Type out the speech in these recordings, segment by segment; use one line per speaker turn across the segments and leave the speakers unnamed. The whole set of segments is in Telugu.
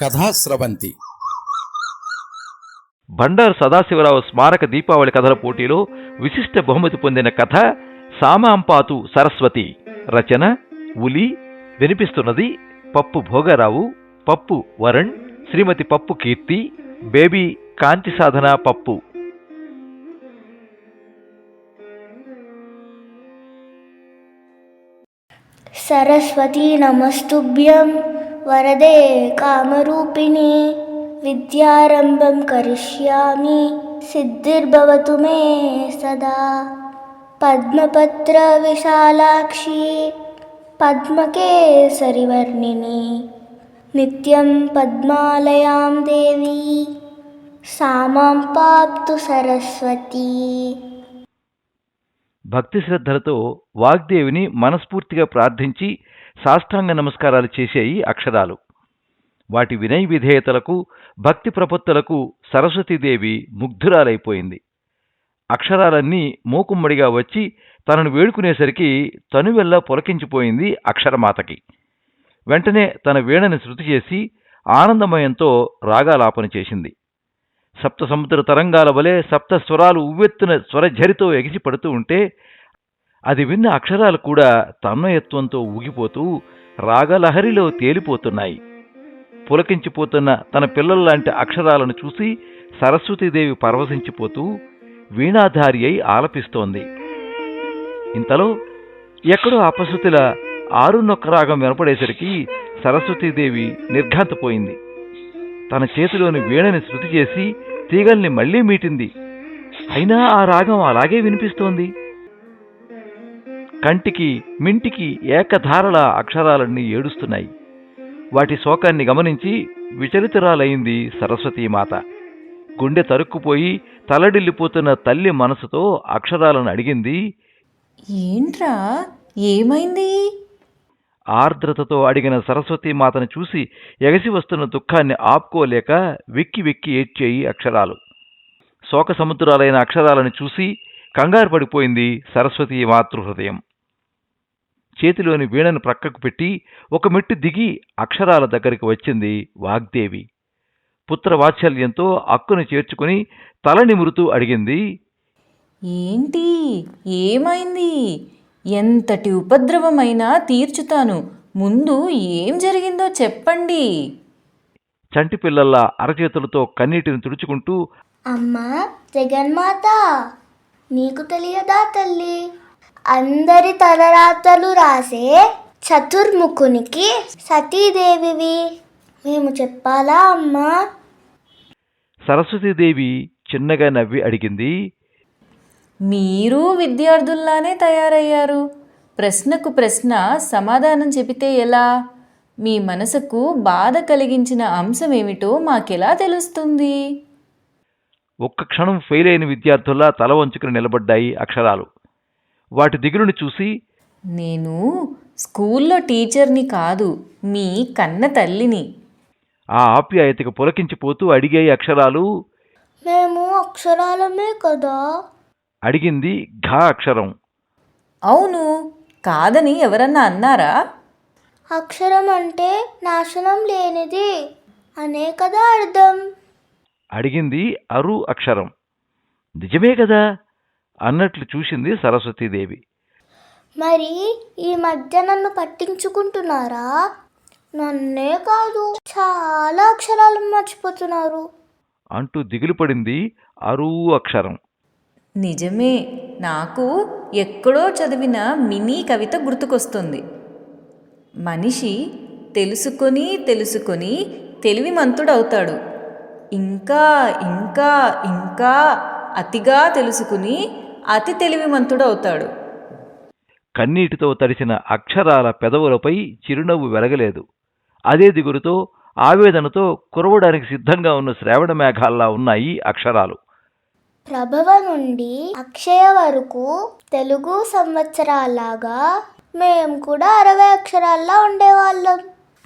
కథాస్రవంతి
బండారు సదాశివరావు స్మారక దీపావళి కథల పోటీలో విశిష్ట బహుమతి పొందిన కథ సామాంపాతు సరస్వతి. రచన ఉలి వినిపిస్తున్నది పప్పు భోగరావు పప్పు వరణ్ శ్రీమతి పప్పు కీర్తి బేబీ కాంతి సాధన పప్పు.
సరస్వతి నమస్తుభ్యం. వరదే కామరూపిణి విద్యారంభం కరిష్యామి సిద్ధిర్భవతు మే సదా. పద్మపత్ర విశాలాక్షి పద్మకేసరివర్ణిని నిత్యం పద్మాలయాం దేవి సామాం పాప్తు సరస్వతి.
భక్తి శ్రద్ధలతో వాగ్దేవిని మనస్ఫూర్తిగా ప్రార్థించి సాష్టాంగ నమస్కారాలు చేసేయి అక్షరాలు. వాటి వినయ విధేయతలకు భక్తి ప్రపత్తులకు సరస్వతీదేవి ముగ్ధురాలైపోయింది. అక్షరాలన్నీ మూకుమ్మడిగా వచ్చి తనను వేడుకునేసరికి తనువెల్లా పొలకించిపోయింది అక్షరమాతకి. వెంటనే తన వీణని శృతి చేసి ఆనందమయంతో రాగాలాపన చేసింది. సప్త సముద్ర తరంగాల వలె సప్త స్వరాలు ఉవ్వెత్తున స్వరఝరితో ఎగిసి పడుతూ ఉంటే అది విన్న అక్షరాలు కూడా తన్మయత్వంతో ఊగిపోతూ రాగలహరిలో తేలిపోతున్నాయి. పులకించిపోతున్న తన పిల్లల్లాంటి అక్షరాలను చూసి సరస్వతీదేవి పరవశించిపోతూ వీణాధారి అయి ఆలపిస్తోంది. ఇంతలో ఎక్కడో అపశృతిల ఆరున్నొక్క రాగం వినపడేసరికి సరస్వతీదేవి నిర్ఘాంతపోయింది. తన చేతిలోని వీణని శృతి చేసి తీగల్ని మళ్ళీ మీటింది. అయినా ఆ రాగం అలాగే వినిపిస్తోంది. కంటికి మింటికి ఏకధారల అక్షరాలన్నీ ఏడుస్తున్నాయి. వాటి శోకాన్ని గమనించి విచలితురాలైంది సరస్వతీమాత. గుండె తరుక్కుపోయి తలడిల్లిపోతున్న తల్లి మనసుతో అక్షరాలను అడిగింది.
ఏంట్రా? ఏమైంది?
ఆర్ద్రతతో అడిగిన సరస్వతీమాతను చూసి ఎగసి వస్తున్న దుఃఖాన్ని ఆపుకోలేక వెక్కి వెక్కి ఏడ్చేయి అక్షరాలు. శోక సముద్రాలైన అక్షరాలను చూసి కంగారు పడిపోయింది సరస్వతీ మాతృహృదయం చేతిలోని వీణను ప్రక్కకు పెట్టి ఒక మెట్టు దిగి అక్షరాల దగ్గరికి వచ్చింది వాగ్దేవి. పుత్ర వాత్సల్యంతో అక్కును చేర్చుకుని తల నిమురుతూ అడిగింది
ఏంటి? ఏమైంది? ఎంతటి ఉపద్రవమైనా తీర్చుతాను. ముందు ఏం జరిగిందో చెప్పండి.
చంటి పిల్లల్లా అరచేతులతో కన్నీటిని తుడుచుకుంటూ
అమ్మా జగన్మాత! నీకు తెలియదా తల్లి? అందరి తలరాతలు రాసే చతుర్ముఖునికి సతీదేవివి. మేము చెప్పాలా అమ్మా?
సరస్వతీదేవి చిన్నగా నవ్వి అడిగింది.
మీరు విద్యార్థుల్లానే తయారయ్యారు. ప్రశ్నకు ప్రశ్న సమాధానం చెబితే ఎలా? మీ మనసుకు బాధ కలిగించిన అంశం ఏమిటో మాకెలా తెలుస్తుంది?
ఒక్క క్షణం ఫెయిల్ అయిన విద్యార్థుల్లా తల వంచుకుని నిలబడ్డాయి అక్షరాలు. వాటి దిగులుని చూసి
నేను స్కూల్లో టీచర్ని కాదు మీ కన్న తల్లిని.
ఆ ఆప్యాయతకు పులకించిపోతూ అడిగాయి అక్షరాలు
మేము అక్షరాలమే కదా.
అడిగింది ఘా అక్షరం.
అవును కాదని ఎవరన్నా అన్నారా?
అక్షరం అంటే నాశనం లేనిది అనే కదా అర్థం.
అడిగింది అరు అక్షరం. నిజమే కదా అన్నట్లు చూసింది సరస్వతీదేవి.
మరి ఈ మధ్య నన్ను పట్టించుకుంటున్నారా? నన్నే కాదు చాలా అక్షరాలు మర్చిపోతున్నారు.
అంటూ దిగులుపడింది అరు అక్షరం.
నిజమే నాకు ఎక్కడో చదివిన మినీ కవిత గుర్తుకొస్తుంది. మనిషి తెలుసుకొని తెలుసుకొని తెలివిమంతుడవుతాడు ఇంకా ఇంకా ఇంకా అతిగా తెలుసుకుని అతి తెలివిమంతుడవుతాడు
కన్నీటితో తడిసిన అక్షరాల పెదవులపై చిరునవ్వు వెలగలేదు. అదే దిగురుతో ఆవేదనతో కురవడానికి సిద్ధంగా ఉన్న శ్రావణ మేఘాల్లా ఉన్నాయి అక్షరాలు.
ప్రభవ నుండి అక్షయ వరకు తెలుగు సంవత్సరాలాగా మేము కూడా అరవై అక్షరాల్లా ఉండేవాళ్ళం.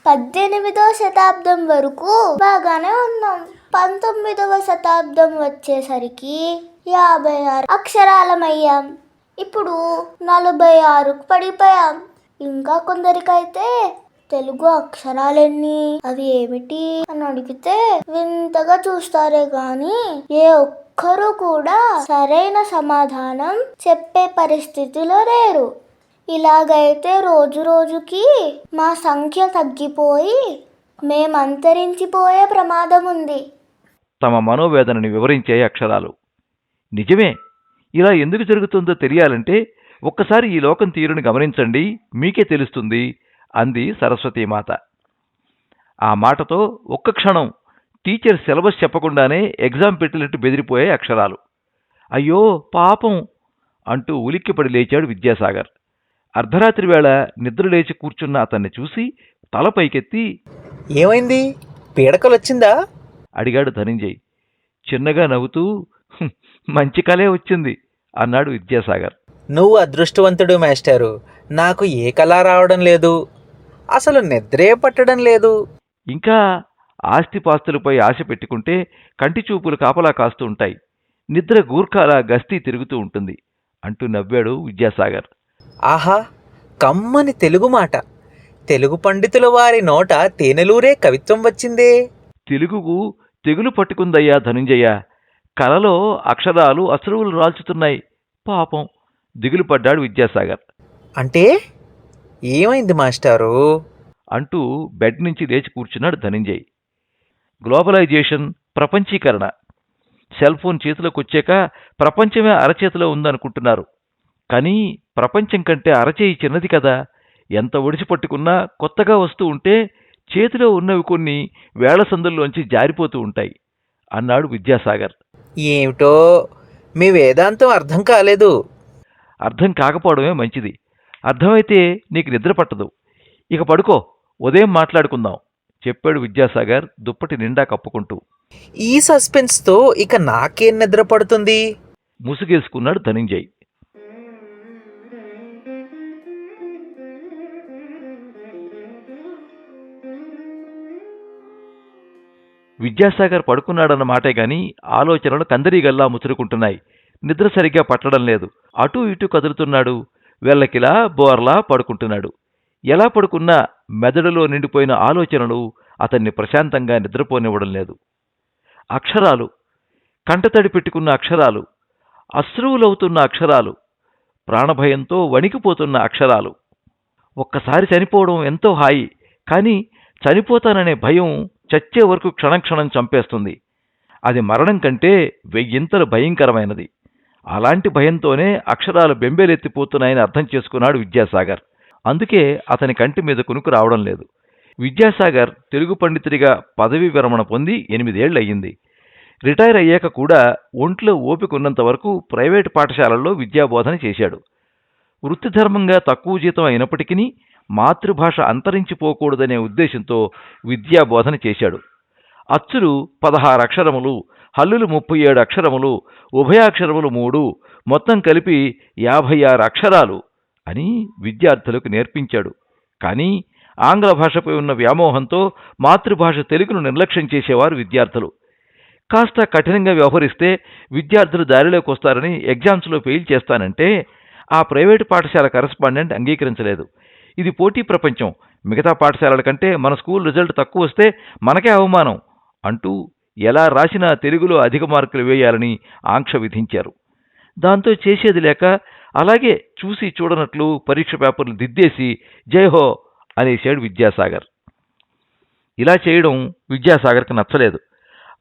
పద్దెనిమిదవ శతాబ్దం వరకు బాగానే ఉన్నాం. పంతొమ్మిదవ శతాబ్దం వచ్చేసరికి యాభై ఆరు అక్షరాలమయ్యాం. ఇప్పుడు నలభై ఆరుకు పడిపోయాం. ఇంకా కొందరికైతే తెలుగు అక్షరాలన్నీ? అవి ఏమిటి? అని అడిగితే వింతగా చూస్తారే గాని ఏ ఒక్కరూ కూడా సరైన సమాధానం చెప్పే పరిస్థితిలో లేరు. ఇలాగైతే రోజు రోజుకి మా సంఖ్య తగ్గిపోయి మేము అంతరించిపోయే ప్రమాదం ఉంది
తమ మనోవేదనని వివరించే అక్షరాలు. నిజమే. ఇలా ఎందుకు జరుగుతుందో తెలియాలంటే ఒక్కసారి ఈ లోకం తీరుని గమనించండి మీకే తెలుస్తుంది అంది సరస్వతీమాత ఆ మాటతో ఒక్క క్షణం టీచర్ సిలబస్ చెప్పకుండానే ఎగ్జామ్ పెట్టినట్టు బెదిరిపోయాయి అక్షరాలు. అయ్యో పాపం! అంటూ ఉలిక్కిపడి లేచాడు విద్యాసాగర్. అర్ధరాత్రి వేళ నిద్ర లేచి కూర్చున్న అతన్ని చూసి తల పైకెత్తి
ఏమైంది? పీడకలొచ్చిందా?
అడిగాడు ధనంజయ్. చిన్నగా నవ్వుతూ "హుం, మంచి కలే వచ్చింది అన్నాడు విద్యాసాగర్.
నువ్వు అదృష్టవంతుడు మాస్టారు. నాకు ఏ కళ రావడం లేదు. అసలు నిద్రే పట్టడం లేదు.
ఇంకా ఆస్తిపాస్తులపై ఆశ పెట్టుకుంటే కంటి చూపులు కాపలా కాస్తూ ఉంటాయి. నిద్ర గూర్ఖాల గస్తీ తిరుగుతూ ఉంటుంది అంటూ నవ్వాడు విద్యాసాగర్.
ఆహా కమ్మని తెలుగు మాట. తెలుగు పండితుల వారి నోట తేనెలూరే కవిత్వం వచ్చిందే.
తెలుగుకు తెగులు పట్టుకుందయ్యా ధనుంజయ. కలలో అక్షరాలు అశ్రువులు రాల్చుతున్నాయి. పాపం దిగులు పడ్డాడు విద్యాసాగర్.
అంటే ఏమైంది మాస్టారు?
అంటూ బెడ్ నుంచి లేచి కూర్చున్నాడు ధనంజయ్. గ్లోబలైజేషన్ ప్రపంచీకరణ. సెల్ ఫోన్ చేతిలోకి వచ్చాక ప్రపంచమే అరచేతిలో ఉందనుకుంటున్నారు. కానీ ప్రపంచం కంటే అరచేయి చిన్నది కదా. ఎంత ఒడిసి పట్టుకున్నా కొత్తగా వస్తూ ఉంటే చేతిలో ఉన్నవి కొన్ని వేళ సందుల్లోంచి జారిపోతూ ఉంటాయి అన్నాడు విద్యాసాగర్.
ఏమిటో మీ వేదాంతం అర్థం కాలేదు.
అర్థం కాకపోవడమే మంచిది. అర్థమైతే నీకు నిద్ర పట్టదు. ఇక పడుకో ఉదయం మాట్లాడుకుందాం చెప్పాడు విద్యాసాగర్ దుప్పటి నిండా కప్పుకుంటూ.
ఈ సస్పెన్స్తో ఇక నాకేం నిద్ర పడుతుంది?
ముసుగేసుకున్నాడు ధనంజయ్. విద్యాసాగర్ పడుకున్నాడన్న మాటే గాని ఆలోచనలు కందరీగల్లా ముసురుకుంటున్నాయి. నిద్ర సరిగ్గా పట్టడం లేదు. అటూ ఇటూ కదులుతున్నాడు. వెళ్ళకిలా బోర్లా పడుకుంటున్నాడు. ఎలా పడుకున్నా మెదడులో నిండిపోయిన ఆలోచనలు అతన్ని ప్రశాంతంగా నిద్రపోనివ్వడం లేదు. అక్షరాలు. కంటతడి పెట్టుకున్న అక్షరాలు. అశ్రువులవుతున్న అక్షరాలు. ప్రాణభయంతో వణికిపోతున్న అక్షరాలు. ఒక్కసారి చనిపోవడం ఎంతో హాయి. కానీ చనిపోతాననే భయం చచ్చే వరకు క్షణక్షణం చంపేస్తుంది. అది మరణం కంటే వెయ్యింతలు భయంకరమైనది. అలాంటి భయంతోనే అక్షరాలు బెంబేలెత్తిపోతున్నాయని అర్థం చేసుకున్నాడు విద్యాసాగర్. అందుకే అతని కంటి మీద కునుకు రావడం లేదు. విద్యాసాగర్ తెలుగు పండితుడిగా పదవీ విరమణ పొంది ఎనిమిదేళ్ళయ్యింది. రిటైర్ అయ్యాక కూడా ఒంట్లో ఓపిక ఉన్నంత వరకు ప్రైవేటు పాఠశాలల్లో విద్యాబోధన చేశాడు. వృత్తిధర్మంగా తక్కువ జీతం అయినప్పటికీ మాతృభాష అంతరించిపోకూడదనే ఉద్దేశంతో విద్యాబోధన చేశాడు. అచ్చులు పదహారు అక్షరములు హల్లులు ముప్పై ఏడు అక్షరములు ఉభయాక్షరములు మూడు మొత్తం కలిపి యాభై ఆరు అక్షరాలు అని విద్యార్థులకు నేర్పించాడు. కానీ ఆంగ్ల భాషపై ఉన్న వ్యామోహంతో మాతృభాష తెలుగును నిర్లక్ష్యం చేసేవారు విద్యార్థులు. కాస్త కఠినంగా వ్యవహరిస్తే విద్యార్థులు దారిలోకి వస్తారని ఎగ్జామ్స్లో ఫెయిల్ చేస్తానంటే ఆ ప్రైవేటు పాఠశాల కరస్పాండెంట్ అంగీకరించలేదు. ఇది పోటీ ప్రపంచం. మిగతా పాఠశాలల కంటే మన స్కూల్ రిజల్ట్ తక్కువ వస్తే మనకే అవమానం అంటూ ఎలా రాసినా తెలుగులో అధిక మార్కులు వేయాలని ఆంక్ష విధించారు. దాంతో చేసేది లేక అలాగే చూసి చూడనట్లు పరీక్ష పేపర్లు దిద్దేసి జైహో అనేసాడు విద్యాసాగర్. ఇలా చేయడం విద్యాసాగర్కి నచ్చలేదు.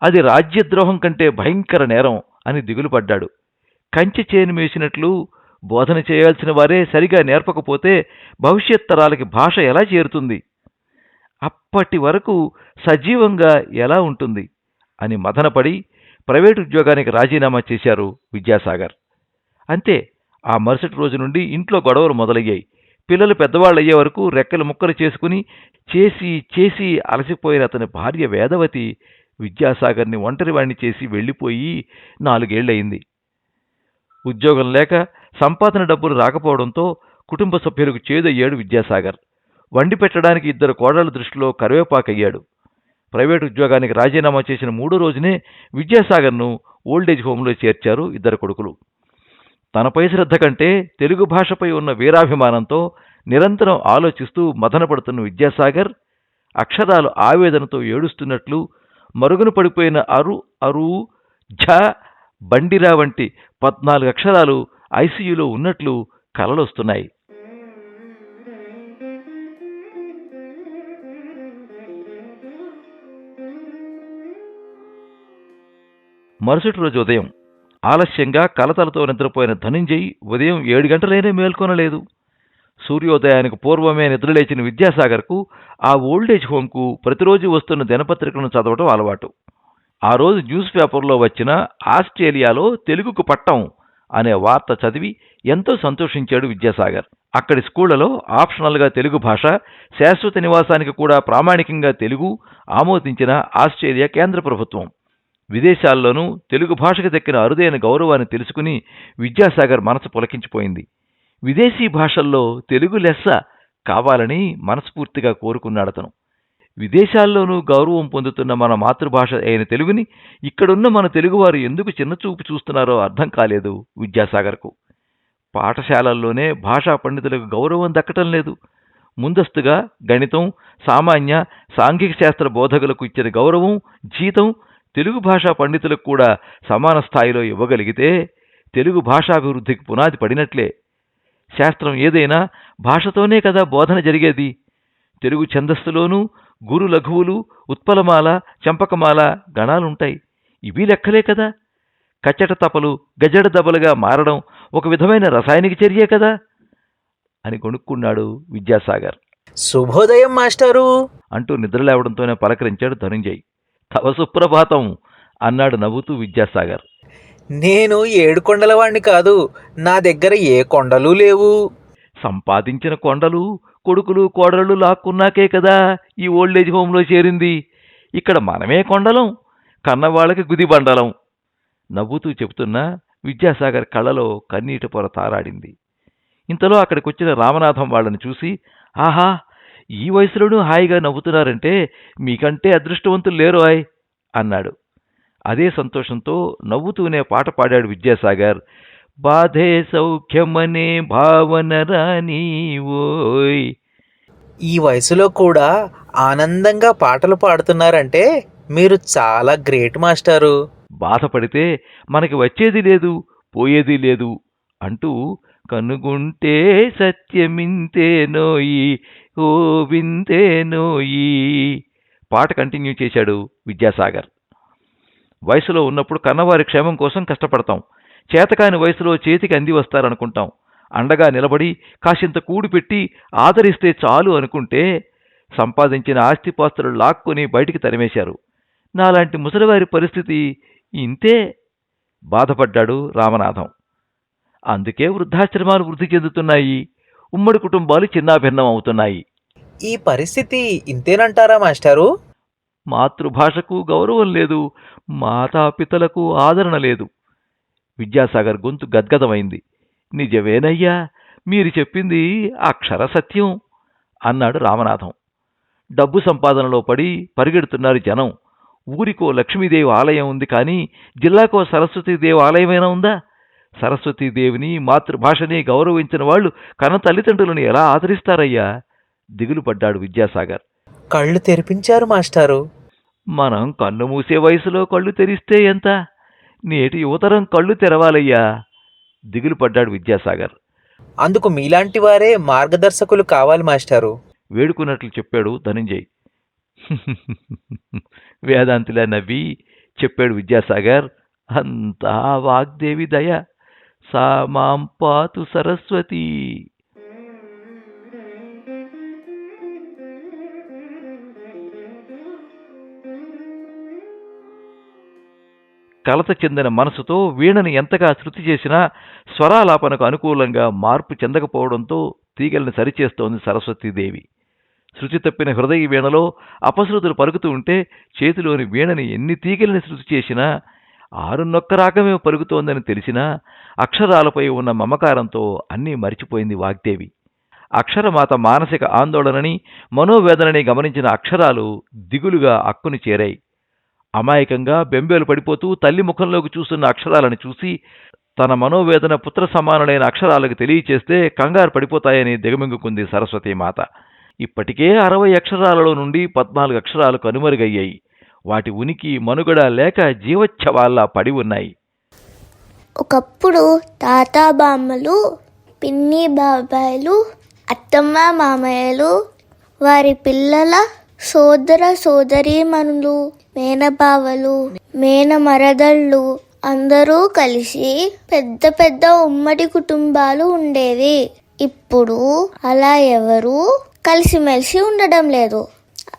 అది రాజ్యద్రోహం కంటే భయంకర నేరం అని దిగులు పడ్డాడు కంచె చేను వేసినట్లు బోధన చేయాల్సిన వారే సరిగా నేర్పకపోతే భవిష్యత్ తరాలకి భాష ఎలా చేరుతుంది? అప్పటి వరకు సజీవంగా ఎలా ఉంటుంది? అని మదనపడి ప్రైవేటు ఉద్యోగానికి రాజీనామా చేశారు విద్యాసాగర్. అంతే ఆ మరుసటి రోజు నుండి ఇంట్లో గొడవలు మొదలయ్యాయి. పిల్లలు పెద్దవాళ్ళయ్యే వరకు రెక్కలు ముక్కలు చేసుకుని చేసి చేసి అలసిపోయిన అతని భార్య వేదవతి విద్యాసాగర్ని ఒంటరివాణ్ణి చేసి వెళ్ళిపోయి నాలుగేళ్ళయింది. ఉద్యోగం లేక సంపాదన డబ్బులు రాకపోవడంతో కుటుంబ సభ్యులకు చేదయ్యాడు విద్యాసాగర్. వండి పెట్టడానికి ఇద్దరు కోడళ్ళ దృష్టిలో కరివేపాకయ్యాడు. ప్రైవేటు ఉద్యోగానికి రాజీనామా చేసిన మూడో రోజునే విద్యాసాగర్ను ఓల్డేజ్ హోంలో చేర్చారు ఇద్దరు కొడుకులు. తనపై శ్రద్ధ కంటే తెలుగు భాషపై ఉన్న వీరాభిమానంతో నిరంతరం ఆలోచిస్తూ మదనపడుతున్న విద్యాసాగర్ అక్షరాలు ఆవేదనతో ఏడుస్తున్నట్లు మరుగున పడిపోయిన అరు అరు ఝ బండిరా వంటి పద్నాలుగు అక్షరాలు ఐసీయూలో ఉన్నట్లు కలలొస్తున్నాయి. మరుసటి రోజు ఉదయం ఆలస్యంగా కలతలతో నిద్రపోయిన ధనుంజయ్ ఉదయం ఏడు గంటలైనా మేల్కొనలేదు. సూర్యోదయానికి పూర్వమే నిద్రలేచిన విద్యాసాగర్కు ఆ ఓల్డేజ్ హోంకు ప్రతిరోజు వస్తున్న దినపత్రికలను చదవటం అలవాటు. ఆ రోజు న్యూస్ పేపర్లో వచ్చిన ఆస్ట్రేలియాలో తెలుగుకు పట్టం అనే వార్త చదివి ఎంతో సంతోషించాడు విద్యాసాగర్. అక్కడి స్కూళ్ళలో ఆప్షనల్గా తెలుగు భాష శాశ్వత నివాసానికి కూడా ప్రామాణికంగా తెలుగు ఆమోదించిన ఆస్ట్రేలియా కేంద్ర ప్రభుత్వం. విదేశాల్లోనూ తెలుగు భాషకు దక్కిన అరుదైన గౌరవాన్ని తెలుసుకుని విద్యాసాగర్ మనసు పులకించిపోయింది. విదేశీ భాషల్లో తెలుగు లెస్స కావాలని మనస్ఫూర్తిగా కోరుకున్నాడతను. విదేశాల్లోనూ గౌరవం పొందుతున్న మన మాతృభాష అయిన తెలుగుని ఇక్కడున్న మన తెలుగువారు ఎందుకు చిన్నచూపు చూస్తున్నారో అర్థం కాలేదు విద్యాసాగర్కు. పాఠశాలల్లోనే భాషా పండితులకు గౌరవం దక్కటం లేదు. ముందస్తుగా గణితం సామాన్య సాంఘిక శాస్త్ర బోధకులకు ఇచ్చిన గౌరవం జీతం తెలుగు భాషా పండితులకు కూడా సమాన స్థాయిలో ఇవ్వగలిగితే తెలుగు భాషాభివృద్ధికి పునాది పడినట్లే. శాస్త్రం ఏదైనా భాషతోనే కదా బోధన జరిగేది. తెలుగు ఛందస్సులోనూ గురు లఘువులు ఉత్పలమాల చంపకమాల గణాలుంటాయి. ఇవి లెక్కలే కదా? కచ్చట తపలు గజడ దబలుగా మారడం ఒక విధమైన రసాయనిక చర్యే కదా? అని కొనుక్కున్నాడు విద్యాసాగర్.
శుభోదయం మాస్టారు!
అంటూ నిద్రలేవడంతోనే పలకరించాడు ధనుంజయ్. తవ సుప్రభాతం! అన్నాడు నవ్వుతూ విద్యాసాగర్.
నేను ఏడు కొండల వాణ్ణి కాదు నా దగ్గర ఏ కొండలు లేవు.
సంపాదించిన కొండలు కొడుకులు కోడళ్ళు లాక్కున్నాకే కదా ఈ ఓల్డేజ్ హోంలో చేరింది. ఇక్కడ మనమే కొండలం కన్నవాళ్ళకి గుదిబండలం నవ్వుతూ చెబుతున్నా విద్యాసాగర్ కళ్ళలో కన్నీటి పొర తారాడింది. ఇంతలో అక్కడికి వచ్చిన రామనాథం వాళ్ళని చూసి ఆహా ఈ వయసులోనూ హాయిగా నవ్వుతున్నారంటే మీకంటే అదృష్టవంతులు లేరు ఆయ్ అన్నాడు. అదే సంతోషంతో నవ్వుతూనే పాట పాడాడు విద్యాసాగర్. బాధే సౌఖ్యమనే భావన రాని ఓయ్.
ఈ వయసులో కూడా ఆనందంగా పాటలు పాడుతున్నారంటే మీరు చాలా గ్రేట్ మాస్టారు.
బాధపడితే మనకి వచ్చేది లేదు పోయేది లేదు అంటూ కనుగుంటే సత్యమింతేనోయి ఓ వింతేనోయి పాట కంటిన్యూ చేశాడు విద్యాసాగర్. వయసులో ఉన్నప్పుడు కన్నవారి క్షేమం కోసం కష్టపడతాం. చేతకాని వయసులో చేతికి అంది వస్తారనుకుంటాం. అండగా నిలబడి కాసింత కూడు పెట్టి ఆదరిస్తే చాలు అనుకుంటే సంపాదించిన ఆస్తిపాస్తులు లాక్కొని బయటికి తరిమేశారు. నాలాంటి ముసలివారి పరిస్థితి ఇంతే? బాధపడ్డాడు రామనాథం. అందుకే వృద్ధాశ్రమాలు వృద్ధి చెందుతున్నాయి. ఉమ్మడి కుటుంబాలు చిన్నాభిన్నం అవుతున్నాయి.
ఈ పరిస్థితి ఇంతేనంటారా మాస్టారు?
మాతృభాషకు గౌరవం లేదు. మాతాపితలకు ఆదరణ లేదు. విద్యాసాగర్ గొంతు గద్గదమైంది. నిజమేనయ్యా మీరు చెప్పింది అక్షర సత్యం అన్నాడు రామనాథం. డబ్బు సంపాదనలో పడి పరిగెడుతున్నారు జనం. ఊరికో లక్ష్మీదేవి ఆలయం ఉంది కానీ జిల్లాకో సరస్వతీదేవి ఆలయమైనా ఉందా? సరస్వతీదేవిని మాతృభాషని గౌరవించిన వాళ్ళు కన్న తల్లిదండ్రులను ఎలా ఆదరిస్తారయ్యా? దిగులు పడ్డాడు విద్యాసాగర్.
కళ్ళు తెరిపించారు మాస్టారు.
మనం కన్ను మూసే వయసులో కళ్ళు తెరిస్తే ఎంత? నేటి యువతరం కళ్ళు తెరవాలయ్యా దిగులు పడ్డాడు విద్యాసాగర్.
అందుకు మీలాంటి వారే మార్గదర్శకులు కావాలి మాస్టారు.
వేడుకున్నట్లు చెప్పాడు ధనంజయ్. వేదాంతిలా నవ్వి చెప్పాడు విద్యాసాగర్. అంతా వాగ్దేవి దయ. సా మాం పాతు సరస్వతి. కలత చెందిన మనసుతో వీణని ఎంతగా శృతి చేసినా స్వరాలాపనకు అనుకూలంగా మార్పు చెందకపోవడంతో తీగల్ని సరిచేస్తోంది సరస్వతీదేవి. శృతి తప్పిన హృదయ వీణలో అపశృతులు పరుగుతూ ఉంటే చేతిలోని వీణని ఎన్ని తీగల్ని శృతి చేసినా ఆరున్నొక్క రాగమే పరుగుతోందని తెలిసినా అక్షరాలపై ఉన్న మమకారంతో అన్నీ మరిచిపోయింది వాగ్దేవి. అక్షరమాత మానసిక ఆందోళనని మనోవేదనని గమనించిన అక్షరాలు దిగులుగా అక్కుని చేరాయి. అమాయకంగా బెంబేలు పడిపోతూ తల్లి ముఖంలోకి చూస్తున్న అక్షరాలను చూసి తన మనోవేదన పుత్ర సమానులైన అక్షరాలకు తెలియచేస్తే కంగారు పడిపోతాయని దిగమింగుకుంది సరస్వతీమాత ఇప్పటికే అరవై అక్షరాలలో నుండి పద్నాలుగు అక్షరాలు కనుమరుగయ్యాయి వాటి ఉనికి మనుగడ లేక జీవోత్సవాల్లా పడి ఉన్నాయి.
ఒకప్పుడు తాత బామ్మలు పిన్ని బాబాయిలు అత్తమ్మ మామయ్యలు వారి పిల్లల సోదర సోదరీమణులు మేనబావలు మేనమరదళ్ళు అందరూ కలిసి పెద్ద పెద్ద ఉమ్మడి కుటుంబాలు ఉండేవి. ఇప్పుడు అలా ఎవరూ కలిసిమెలిసి ఉండడం లేదు.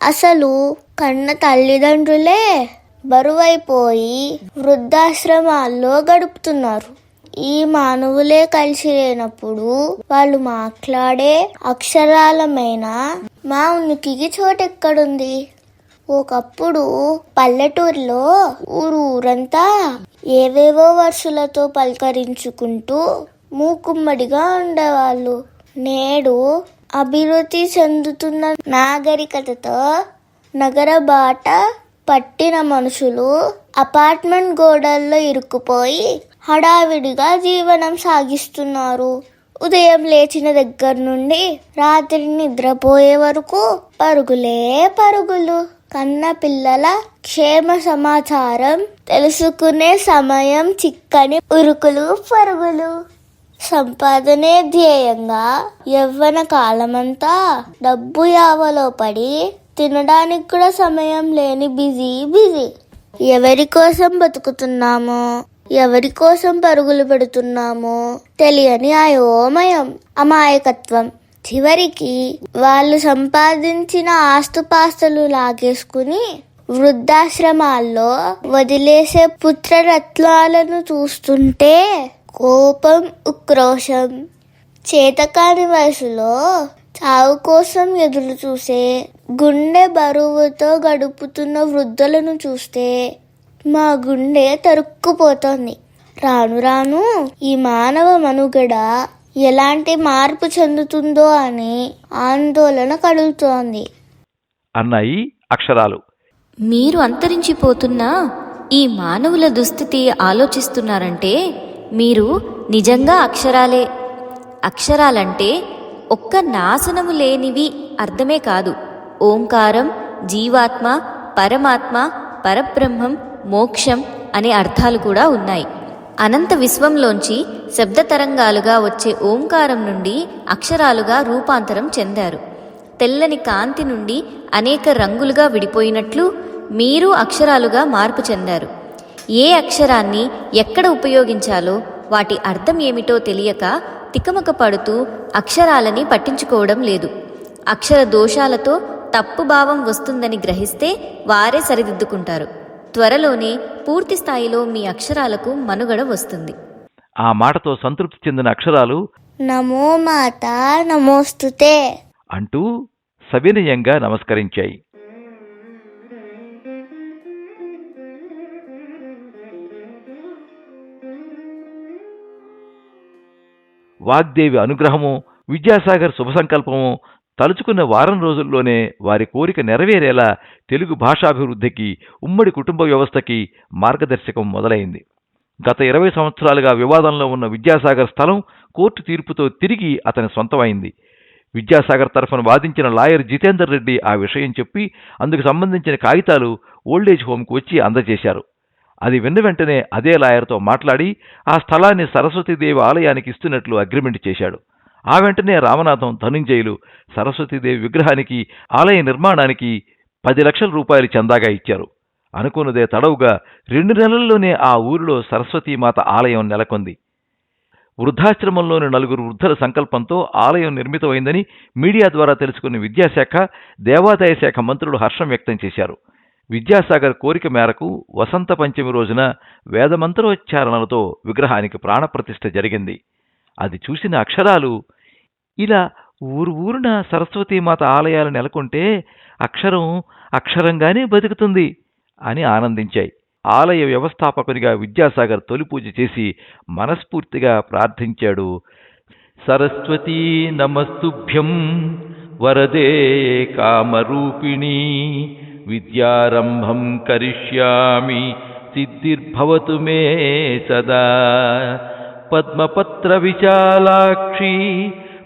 అసలు కన్న తల్లిదండ్రులే బరువైపోయి వృద్ధాశ్రమాల్లో గడుపుతున్నారు. ఈ మానవులే కలిసి లేనప్పుడు వాళ్ళు మాట్లాడే అక్షరాలమైన మా ఉనికికి చోటెక్కడుంది? ఒకప్పుడు పల్లెటూరులో ఊరు ఊరంతా ఏవేవో వరుసలతో పలకరించుకుంటూ మూకుమ్మడిగా ఉండేవాళ్ళు. నేడు అభివృద్ధి చెందుతున్న నాగరికతతో నగర బాట పట్టిన మనుషులు అపార్ట్మెంట్ గోడల్లో ఇరుక్కుపోయి హడావిడిగా జీవనం సాగిస్తున్నారు. ఉదయం లేచిన దగ్గర నుండి రాత్రి నిద్రపోయే వరకు పరుగులే పరుగులు. కన్నపిల్లల క్షేమ సమాచారం తెలుసుకునే సమయం చిక్కని ఉరుకులు పరుగులు. సంపాదనే ధ్యేయంగా యవ్వన కాలమంతా డబ్బు యావలో పడి తినడానికి కూడా సమయం లేని బిజీ బిజీ. ఎవరి కోసం బతుకుతున్నామో ఎవరి కోసం పరుగులు పెడుతున్నామో తెలియని అయోమయం అమాయకత్వం. చివరికి వాళ్ళు సంపాదించిన ఆస్తుపాస్తులు లాగేసుకుని వృద్ధాశ్రమాల్లో వదిలేసే పుత్రరత్నాలను చూస్తుంటే కోపం ఉక్రోషం చేతకాని వయసులో చావు కోసం ఎదురు చూసే గుండె బరువుతో గడుపుతున్న వృద్ధులను చూస్తే మా గుండె తరుక్కుపోతోంది. రాను రాను ఈ మానవ మనుగడ ఎలాంటి మార్పు చెందుతుందో అని ఆందోళన కలుగుతోంది
అన్నాయి అక్షరాలు.
మీరు అంతరించిపోతున్న ఈ మానవుల దుస్థితి ఆలోచిస్తున్నారంటే మీరు నిజంగా అక్షరాలే. అక్షరాలంటే ఒక్క నాశనము లేనివి అర్థమే కాదు. ఓంకారం జీవాత్మ పరమాత్మ పరబ్రహ్మం మోక్షం అనే అర్థాలు కూడా ఉన్నాయి. అనంత విశ్వంలోంచి శబ్ద తరంగాలుగా వచ్చే ఓంకారం నుండి అక్షరాలుగా రూపాంతరం చెందారు. తెల్లని కాంతి నుండి అనేక రంగులుగా విడిపోయినట్లు మీరు అక్షరాలుగా మార్పు చెందారు. ఏ అక్షరాన్ని ఎక్కడ ఉపయోగించాలో వాటి అర్థం ఏమిటో తెలియక తికమక పడుతూ అక్షరాలని పట్టించుకోవడం లేదు. అక్షర దోషాలతో తప్పు భావం వస్తుందని గ్రహిస్తే వారే సరిదిద్దుకుంటారు. త్వరలోనే పూర్తి స్థాయిలో మీ అక్షరాలకు మనుగడ వస్తుంది.
ఆ మాటతో సంతృప్తి చెందిన అక్షరాలు
నమో మాత నమోస్తుతే.
అంటూ సవినయంగా నమస్కరించాయి. వాగ్దేవి అనుగ్రహము విద్యాసాగర్ శుభ సంకల్పము తలుచుకున్న వారం రోజుల్లోనే వారి కోరిక నెరవేరేలా తెలుగు భాషాభివృద్ధికి ఉమ్మడి కుటుంబ వ్యవస్థకి మార్గదర్శకం మొదలైంది. గత ఇరవై సంవత్సరాలుగా వివాదంలో ఉన్న విద్యాసాగర్ స్థలం కోర్టు తీర్పుతో తిరిగి అతని సొంతమైంది. విద్యాసాగర్ తరఫున వాదించిన లాయర్ జితేందర్ రెడ్డి ఆ విషయం చెప్పి అందుకు సంబంధించిన కాగితాలు ఓల్డేజ్ హోమ్కు వచ్చి అందజేశారు. అది విన్న వెంటనే అదే లాయర్తో మాట్లాడి ఆ స్థలాన్ని సరస్వతీదేవి ఆలయానికి ఇస్తున్నట్లు అగ్రిమెంట్ చేశాడు. ఆ వెంటనే రామనాథం ధనుంజయులు సరస్వతీదేవి విగ్రహానికి ఆలయ నిర్మాణానికి పది లక్షల రూపాయలు చందాగా ఇచ్చారు. అనుకున్నదే తడవుగా రెండు నెలల్లోనే ఆ ఊరిలో సరస్వతీమాత ఆలయం నెలకొంది. వృద్ధాశ్రమంలోని నలుగురు వృద్ధుల సంకల్పంతో ఆలయం నిర్మితమైందని మీడియా ద్వారా తెలుసుకున్న విద్యాశాఖ దేవాదాయ శాఖ మంత్రులు హర్షం వ్యక్తం చేశారు. విద్యాసాగర్ కోరిక మేరకు వసంత పంచమి రోజున వేదమంత్రోచ్చారణలతో విగ్రహానికి ప్రాణప్రతిష్ఠ జరిగింది. అది చూసిన అక్షరాలు. ఇలా ఊరు ఊరున సరస్వతీమాత ఆలయాలు నెలకొంటే అక్షరం అక్షరంగానే బతుకుతుంది అని ఆనందించాయి. ఆలయ వ్యవస్థాపకునిగా విద్యాసాగర్ తొలి పూజ చేసి మనస్ఫూర్తిగా ప్రార్థించాడు. సరస్వతీ నమస్తుభ్యం వరదే కామరూపిణి విద్యారంభం కరిష్యామి సిద్ధిర్భవతు మే సదా. पद्मपत्रविशालाक्षी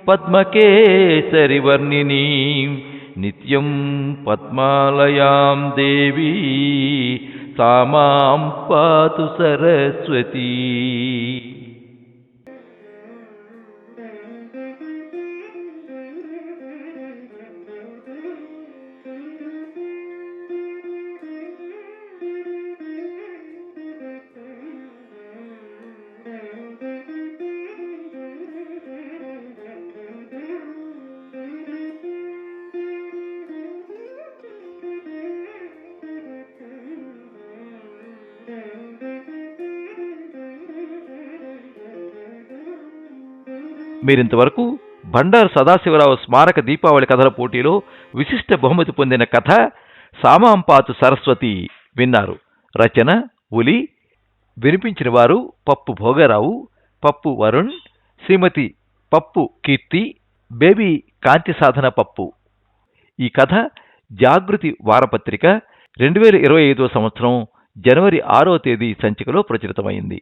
पद्मकेसरिवर्णिनी नित्यं पद्मालयां देवी सा मां पातु सरस्वती। మీరింతవరకు బండారు సదాశివరావు స్మారక దీపావళి కథల పోటీలో విశిష్ట బహుమతి పొందిన కథ సామాంపాతు సరస్వతి విన్నారు. రచన ఉలి. వినిపించిన వారు పప్పు భోగరావు పప్పు వరుణ్ శ్రీమతి పప్పు కీర్తి బేబీ కాంతి సాధన పప్పు. ఈ కథ జాగృతి వారపత్రిక రెండు వేల ఇరవై ఐదో సంవత్సరం జనవరి ఆరో తేదీ సంచికలో ప్రచురితమైంది.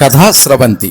కథా స్రవంతి